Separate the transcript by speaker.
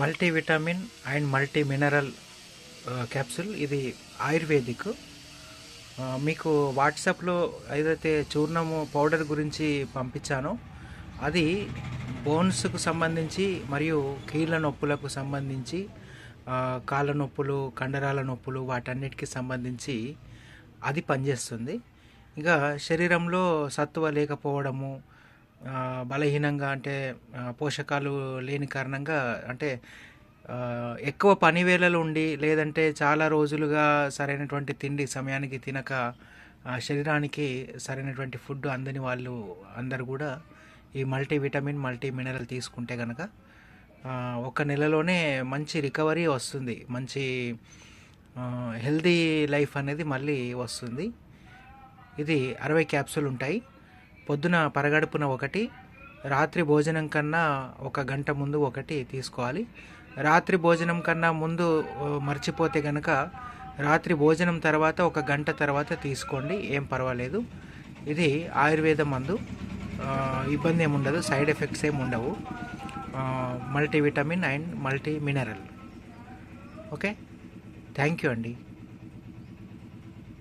Speaker 1: Multivitamin and multi mineral capsule. ఇది ayurvedic. మీకు వాట్సాప్లో ఏదైతే చూర్ణము పౌడర్ గురించి పంపించానో అది బోన్స్కు సంబంధించి మరియు కీళ్ళ నొప్పులకు సంబంధించి కాళ్ళ నొప్పులు కండరాల నొప్పులు వాటన్నిటికి సంబంధించి అది పనిచేస్తుంది. ఇక శరీరంలో సత్తువ లేకపోవడము బలహీనంగా అంటే పోషకాలు లేని కారణంగా అంటే ఎక్కువ పని వేళలు ఉండి లేదంటే చాలా రోజులుగా సరైనటువంటి తిండి సమయానికి తినక శరీరానికి సరైనటువంటి ఫుడ్ అందని వాళ్ళు అందరు కూడా ఈ మల్టీ విటమిన్ మల్టీ మినరల్ తీసుకుంటే కనుక ఒక నెలలోనే మంచి రికవరీ వస్తుంది. మంచి హెల్దీ లైఫ్ అనేది మళ్ళీ వస్తుంది. ఇది అరవై క్యాప్సూల్ ఉంటాయి. పొద్దున పరగడుపున ఒకటి రాత్రి భోజనం కన్నా ఒక గంట ముందు ఒకటి తీసుకోవాలి. రాత్రి భోజనం కన్నా ముందు మర్చిపోతే కనుక రాత్రి భోజనం తర్వాత ఒక గంట తర్వాత తీసుకోండి. ఏం పర్వాలేదు. ఇది ఆయుర్వేద మందు. ఇబ్బంది ఏముండదు ఉండదు. సైడ్ ఎఫెక్ట్స్ ఏమి ఉండవు. Multivitamin and multi mineral okay? Thank you అండి.